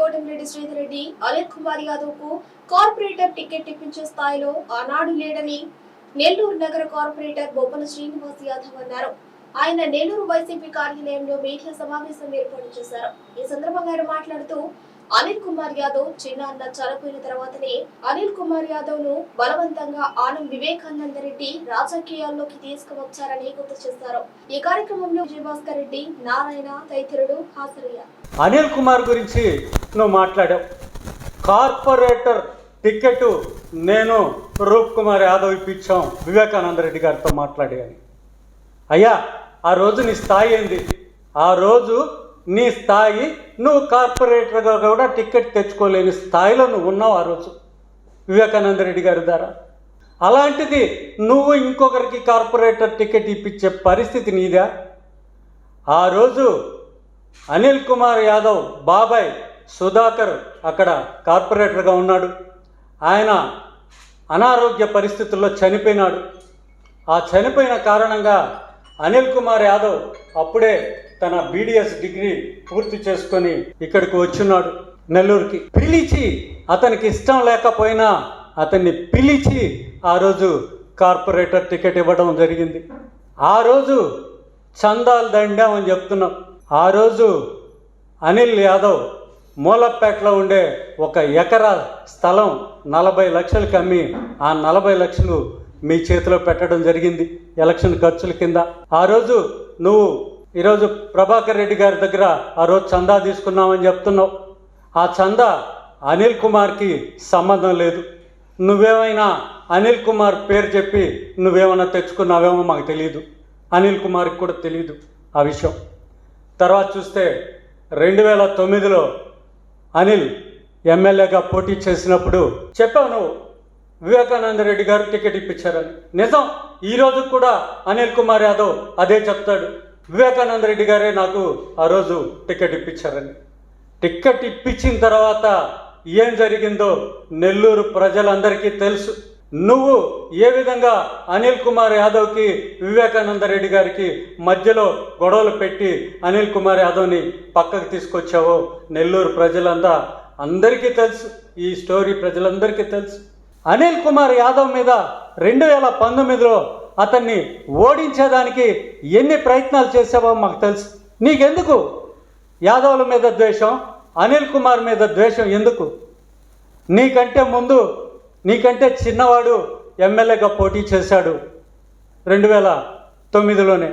కోటమిరెడ్డి శ్రీధర్ రెడ్డి అనిల్ కుమార్ యాదవ్కు corporator ticket ఇప్పించే స్థాయిలో ఆనాడు లేడని నెల్లూరు నగర కార్పొరేటర్ బొబ్బల శ్రీనివాస్ యాదవ్ అన్నారు. ఆయన నెల్లూరు వైసీపీ కార్యాలయంలో మీడియా సమావేశం ఏర్పాటు చేశారు. ఈ సందర్భంగా ఆయన మాట్లాడుతూ అనిల్ కుమార్ యాదవ్ చిన్న అన్న చనిపోయిన తర్వాతనే అనిల్ కుమార్ యాదవ్ను బలవంతంగా ఆనం వివేకానంద రెడ్డి రాజకీయాల్లోకి తీసుకువచ్చారని గుర్తు చేశారు. ఈ కార్యక్రమంలో విజయభాస్కర్ రెడ్డి నారాయణ తదితరులు హాజరయ్యారు. అనిల్ కుమార్ గురించి నువ్వు మాట్లాడావు. కార్పొరేటర్ టికెట్ నేను రూప్ కుమార్ యాదవ్ ఇప్పించాం. వివేకానంద రెడ్డి గారితో మాట్లాడి అని అయ్యా ఆ రోజు నీ స్థాయి ఏంది? ఆ రోజు నీ స్థాయి నువ్వు కార్పొరేటర్గా కూడా టికెట్ తెచ్చుకోలేని స్థాయిలో నువ్వు ఉన్నావు ఆ రోజు. వివేకానంద రెడ్డి గారి ద్వారా. అలాంటిది నువ్వు ఇంకొకరికి కార్పొరేటర్ టికెట్ ఇప్పించే పరిస్థితి నీదా? ఆ రోజు అనిల్ కుమార్ యాదవ్ బాబాయ్ సుధాకర్ అక్కడ కార్పొరేటర్గా ఉన్నాడు. ఆయన అనారోగ్య పరిస్థితుల్లో చనిపోయినాడు. ఆ చనిపోయిన కారణంగా అనిల్ కుమార్ యాదవ్ అప్పుడే తన బీడిఎస్ డిగ్రీ పూర్తి చేసుకొని ఇక్కడికి వచ్చున్నాడు నెల్లూరుకి. పిలిచి అతనికి ఇష్టం లేకపోయినా అతన్ని పిలిచి ఆ రోజు కార్పొరేటర్ టికెట్ ఇవ్వడం జరిగింది. ఆ రోజు చందాలు దండామని చెప్తున్నాం. ఆ రోజు అనిల్ యాదవ్ మూలపేటలో ఉండే ఒక ఎకరా స్థలం నలభై లక్షలకు అమ్మి ఆ నలభై లక్షలు మీ చేతిలో పెట్టడం జరిగింది ఎలక్షన్ ఖర్చుల కింద. ఆ రోజు నువ్వు ఈరోజు ప్రభాకర్ రెడ్డి గారి దగ్గర ఆ రోజు చందా తీసుకున్నామని చెప్తున్నావు. ఆ చందా అనిల్ కుమార్కి సంబంధం లేదు. నువ్వేమైనా అనిల్ కుమార్ పేరు చెప్పి నువ్వేమైనా తెచ్చుకున్నావేమో మాకు తెలియదు అనిల్ కుమార్కి కూడా తెలియదు ఆ విషయం. తర్వాత చూస్తే రెండు వేల తొమ్మిదిలో అనిల్ ఎమ్మెల్యేగా పోటీ చేసినప్పుడు చెప్పావు నువ్వు. వివేకానంద రెడ్డి గారు టికెట్ ఇప్పించారని. నిజం ఈరోజు కూడా అనిల్ కుమార్ యాదవ్ అదే చెప్తాడు. వివేకానంద రెడ్డి గారే నాకు ఆ రోజు టికెట్ ఇప్పించారని. టికెట్ ఇప్పించిన తర్వాత ఏం జరిగిందో నెల్లూరు ప్రజలందరికీ తెలుసు. నువ్వు ఏ విధంగా అనిల్ కుమార్ యాదవ్కి వివేకానంద రెడ్డి గారికి మధ్యలో గొడవలు పెట్టి అనిల్ కుమార్ యాదవ్ని పక్కకు తీసుకొచ్చావో నెల్లూరు ప్రజలంతా అందరికీ తెలుసు. ఈ స్టోరీ ప్రజలందరికీ తెలుసు. అనిల్ కుమార్ యాదవ్ మీద రెండు వేల పంతొమ్మిదిలో అతన్ని ఓడించేదానికి ఎన్ని ప్రయత్నాలు చేసావో మాకు తెలుసు. నీకెందుకు? యాదవుల మీద ద్వేషం అనిల్ కుమార్ మీద ద్వేషం ఎందుకు? నీకంటే ముందు నీకంటే చిన్నవాడు ఎమ్మెల్యేగా పోటీ చేశాడు రెండు వేల తొమ్మిదిలోనే.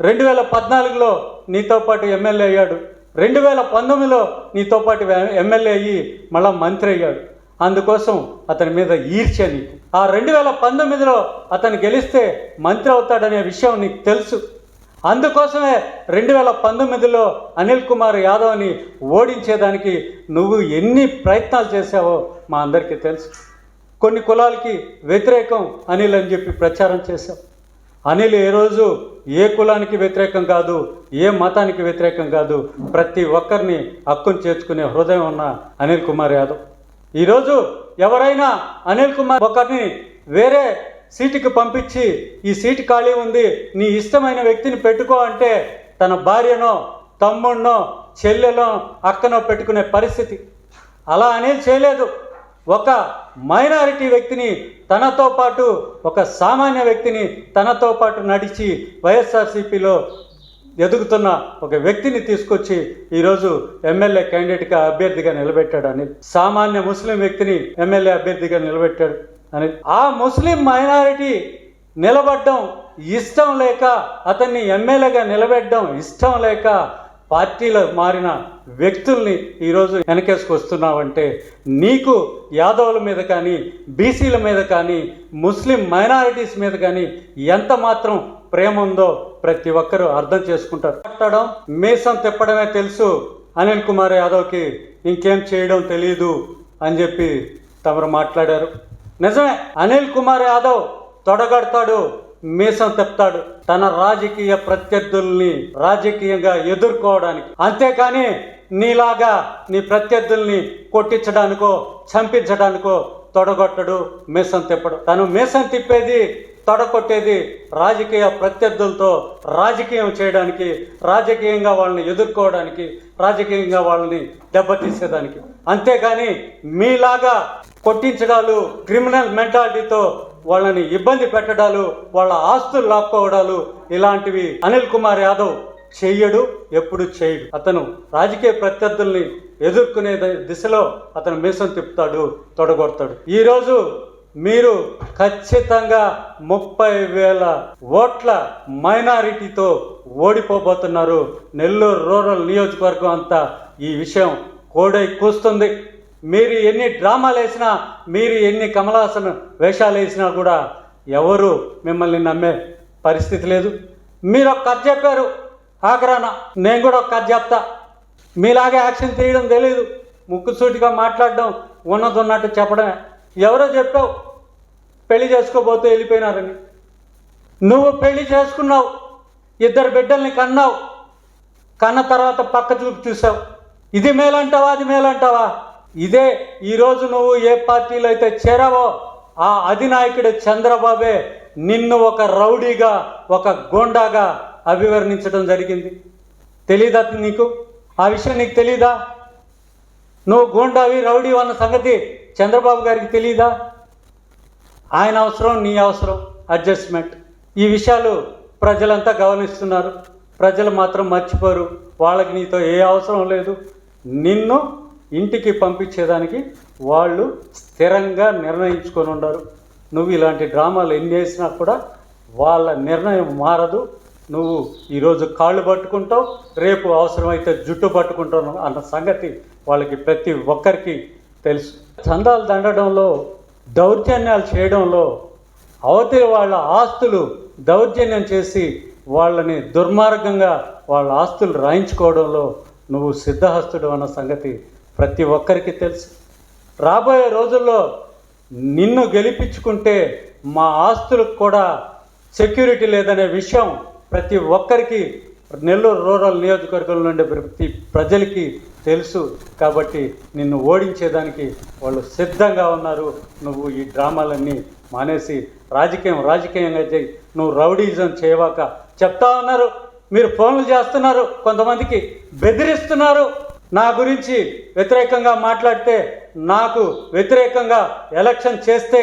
రెండు వేల పద్నాలుగులో నీతో పాటు ఎమ్మెల్యే అయ్యాడు. రెండు వేల పంతొమ్మిదిలో నీతో పాటు ఎమ్మెల్యే అయ్యి మళ్ళా మంత్రి అయ్యాడు. అందుకోసం అతని మీద ఈర్చే నీకు. ఆ రెండు వేల పంతొమ్మిదిలో అతను గెలిస్తే మంత్రి అవుతాడనే విషయం నీకు తెలుసు. అందుకోసమే రెండు వేల పంతొమ్మిదిలో అనిల్ కుమార్ యాదవ్ని ఓడించేదానికి నువ్వు ఎన్ని ప్రయత్నాలు చేశావో మా అందరికీ తెలుసు. కొన్ని కులాలకి వ్యతిరేకం అనిల్ అని చెప్పి ప్రచారం చేశాం. అనిల్ ఏ రోజు ఏ కులానికి వ్యతిరేకం కాదు ఏ మతానికి వ్యతిరేకం కాదు ప్రతి ఒక్కరిని హక్కును చేర్చుకునే హృదయం ఉన్న అనిల్ కుమార్ యాదవ్. ఈరోజు ఎవరైనా అనిల్ కుమార్ ఒకరిని వేరే సీటుకి పంపించి ఈ సీటు ఖాళీ ఉంది నీ ఇష్టమైన వ్యక్తిని పెట్టుకో అంటే తన భార్యనో తమ్ముడినో చెల్లెనో అక్కనో పెట్టుకునే పరిస్థితి. అలా అనిల్ చేయలేదు. ఒక మైనారిటీ వ్యక్తిని తనతో పాటు ఒక సామాన్య వ్యక్తిని తనతో పాటు నడిచి వైఎస్ఆర్సీపీలో ఎదుగుతున్న ఒక వ్యక్తిని తీసుకొచ్చి ఈరోజు ఎమ్మెల్యే క్యాండిడేట్గా అభ్యర్థిగా నిలబెట్టాడు అని సామాన్య ముస్లిం వ్యక్తిని ఎమ్మెల్యే అభ్యర్థిగా నిలబెట్టాడు అని. ఆ ముస్లిం మైనారిటీ నిలబడ్డం ఇష్టం లేక అతన్ని ఎమ్మెల్యేగా నిలబెట్టడం ఇష్టం లేక పార్టీలో మారిన వ్యక్తుల్ని ఈరోజు వెనకేసుకొస్తున్నావంటే నీకు యాదవుల మీద కానీ బీసీల మీద కానీ ముస్లిం మైనారిటీస్ మీద కానీ ఎంత మాత్రం ప్రేమ ఉందో ప్రతి ఒక్కరూ అర్థం చేసుకుంటారు. కట్టడం మీసం తిప్పడమే తెలుసు. అనిల్ కుమార్ యాదవ్కి ఇంకేం చేయడం తెలియదు అని చెప్పి తమరు మాట్లాడారు. నిజమే అనిల్ కుమార్ యాదవ్ తొడగడతాడు. మీసం తెప్తాడు తన రాజకీయ ప్రత్యర్థుల్ని రాజకీయంగా ఎదుర్కోవడానికి. అంతేకాని నీలాగా నీ ప్రత్యర్థుల్ని కొట్టించడానికో చంపించడానికో తొడగొట్టడు మీసం తిప్పడు. తను మీసం తిప్పేది తొడగొట్టేది రాజకీయ ప్రత్యర్థులతో రాజకీయం చేయడానికి రాజకీయంగా వాళ్ళని ఎదుర్కోవడానికి రాజకీయంగా వాళ్ళని దెబ్బతీసేదానికి. అంతేగాని మీలాగా కొట్టించడాలు క్రిమినల్ మెంటాలిటీతో వాళ్ళని ఇబ్బంది పెట్టడాలు వాళ్ళ ఆస్తులు లాక్కోవడాలు ఇలాంటివి అనిల్ కుమార్ యాదవ్ చెయ్యడు ఎప్పుడు చేయడు అతను రాజకీయ ప్రత్యర్థుల్ని ఎదుర్కొనే దిశలో అతను మీసం తిప్పుతాడు తొడగొడతాడు. ఈరోజు మీరు ఖచ్చితంగా ముప్పై వేల ఓట్ల మైనారిటీతో ఓడిపోబోతున్నారు. నెల్లూరు రూరల్ నియోజకవర్గం అంతా ఈ విషయం కోడై కూస్తుంది. మీరు ఎన్ని డ్రామాలు వేసినా మీరు ఎన్ని కమలాసన వేషాలు వేసినా కూడా ఎవరు మిమ్మల్ని నమ్మే పరిస్థితి లేదు. మీరు ఒక కథ చెప్పారు ఆఖరాన నేను కూడా ఒక కథ చెప్తా. మీలాగే యాక్షన్ తీయడం తెలియదు ముక్కుసూటిగా మాట్లాడడం ఉన్నది ఉన్నట్టు చెప్పడమే. ఎవరో చెప్పావు పెళ్ళి చేసుకోబోతే వెళ్ళిపోయినారని. నువ్వు పెళ్ళి చేసుకున్నావు ఇద్దరు బిడ్డల్ని కన్నావు కన్న తర్వాత పక్క చూపు చూసావు. ఇది మేలంటావా అది మేలంటావా? ఇదే ఈరోజు నువ్వు ఏ పార్టీలో అయితే చేరావో ఆ అధినాయకుడు చంద్రబాబే నిన్ను ఒక రౌడీగా ఒక గోండాగా అభివర్ణించడం జరిగింది. తెలీదా నీకు? ఆ విషయం నీకు తెలీదా? నువ్వు గోండావి రౌడీ అన్న సంగతి చంద్రబాబు గారికి తెలీదా? ఆయన అవసరం నీ అవసరం అడ్జస్ట్మెంట్. ఈ విషయాలు ప్రజలంతా గమనిస్తున్నారు. ప్రజలు మాత్రం మర్చిపోరు. వాళ్ళకి నీతో ఏ అవసరం లేదు. నిన్ను ఇంటికి పంపించేదానికి వాళ్ళు స్థిరంగా నిర్ణయించుకొని ఉండరు. నువ్వు ఇలాంటి డ్రామాలు ఎన్ని వేసినా కూడా వాళ్ళ నిర్ణయం మారదు. నువ్వు ఈరోజు కాళ్ళు పట్టుకుంటావు రేపు అవసరమైతే జుట్టు పట్టుకుంటావు అన్న సంగతి వాళ్ళకి ప్రతి ఒక్కరికి తెలుసు. చందాలు దండడంలో దౌర్జన్యాలు చేయడంలో అవతలి వాళ్ళ ఆస్తులు దౌర్జన్యం చేసి వాళ్ళని దుర్మార్గంగా వాళ్ళ ఆస్తులు రాయించుకోవడంలో నువ్వు సిద్ధహస్తుడు అన్న సంగతి ప్రతి ఒక్కరికి తెలుసు. రాబోయే రోజుల్లో నిన్ను గెలిపించుకుంటే మా ఆస్తులకు కూడా సెక్యూరిటీ లేదనే విషయం ప్రతి ఒక్కరికి నెల్లూరు రూరల్ నియోజకవర్గం నుండి ప్రతి ప్రజలకి తెలుసు. కాబట్టి నిన్ను ఓడించేదానికి వాళ్ళు సిద్ధంగా ఉన్నారు. నువ్వు ఈ డ్రామాలన్నీ మానేసి రాజకీయం రాజకీయంగా చేయి. నువ్వు రౌడీజం చేయవాక చెప్తా ఉన్నారు. మీరు ఫోన్లు చేస్తున్నారు. కొంతమందికి బెదిరిస్తున్నారు. నా గురించి వ్యతిరేకంగా మాట్లాడితే నాకు వ్యతిరేకంగా ఎలక్షన్ చేస్తే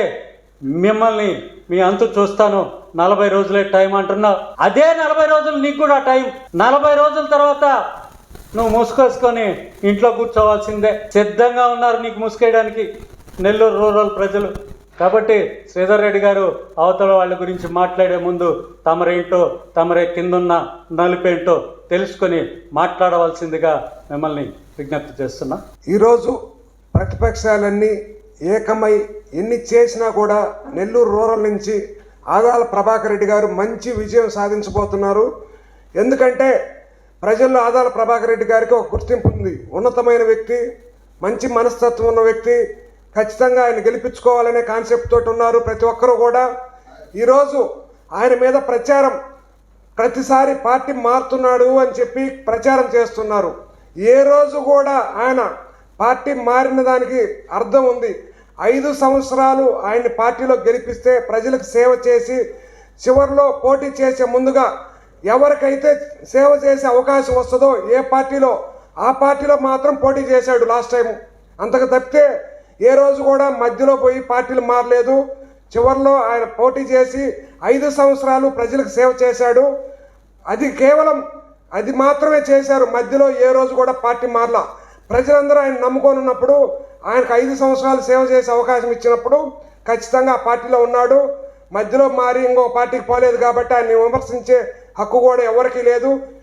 మిమ్మల్ని మీ అంతు చూస్తాను. నలభై రోజులే టైం అంటున్నావు అదే నలభై రోజులు నీకు కూడా టైం. నలభై రోజుల తర్వాత నువ్వు ముసుకేసుకొని ఇంట్లో కూర్చోవాల్సిందే. సిద్ధంగా ఉన్నారు నీకు ముసుకేయడానికి నెల్లూరు రూరల్ ప్రజలు. కాబట్టి శ్రీధర్ రెడ్డి గారు అవతల వాళ్ళ గురించి మాట్లాడే ముందు తమరేంటో తమరే కిందున్న నలుపేంటో తెలుసుకొని మాట్లాడవలసిందిగా మిమ్మల్ని విజ్ఞప్తి చేస్తున్నా. ఈరోజు ప్రతిపక్షాలన్నీ ఏకమై ఎన్ని చేసినా కూడా నెల్లూరు రూరల్ నుంచి ఆదాల ప్రభాకర్ రెడ్డి గారు మంచి విజయం సాధించబోతున్నారు. ఎందుకంటే ప్రజల్లో ఆదాల ప్రభాకర్ రెడ్డి గారికి ఒక గుర్తింపు ఉంది. ఉన్నతమైన వ్యక్తి మంచి మనస్తత్వం ఉన్న వ్యక్తి ఖచ్చితంగా ఆయన గెలిపించుకోవాలనే కాన్సెప్ట్ తోటి ఉన్నారు ప్రతి ఒక్కరూ కూడా. ఈరోజు ఆయన మీద ప్రచారం ప్రతిసారి పార్టీ మారుతున్నాడు అని చెప్పి ప్రచారం చేస్తున్నారు. ఏ రోజు కూడా ఆయన పార్టీ మారిన దానికి అర్థం ఉంది. ఐదు సంవత్సరాలు ఆయన పార్టీలో గెలిపిస్తే ప్రజలకు సేవ చేసి చివరిలో పోటీ చేసే ముందుగా ఎవరికైతే సేవ చేసే అవకాశం వస్తుందో ఏ పార్టీలో ఆ పార్టీలో మాత్రం పోటీ చేశాడు లాస్ట్ టైం అంతకు తప్పితే ఏ రోజు కూడా మధ్యలో పోయి పార్టీలు మారలేదు. చివరిలో ఆయన పోటీ చేసి ఐదు సంవత్సరాలు ప్రజలకు సేవ చేశాడు. అది కేవలం అది మాత్రమే చేశారు. మధ్యలో ఏ రోజు కూడా పార్టీ మారలా. ప్రజలందరూ ఆయన నమ్ముకొని ఉన్నప్పుడు ఆయనకు ఐదు సంవత్సరాలు సేవ చేసే అవకాశం ఇచ్చినప్పుడు ఖచ్చితంగా ఆ పార్టీలో ఉన్నాడు. మధ్యలో మారి ఇంకో పార్టీకి పోలేదు కాబట్టి ఆయన విమర్శించే హక్కు కూడా ఎవరికీ లేదు.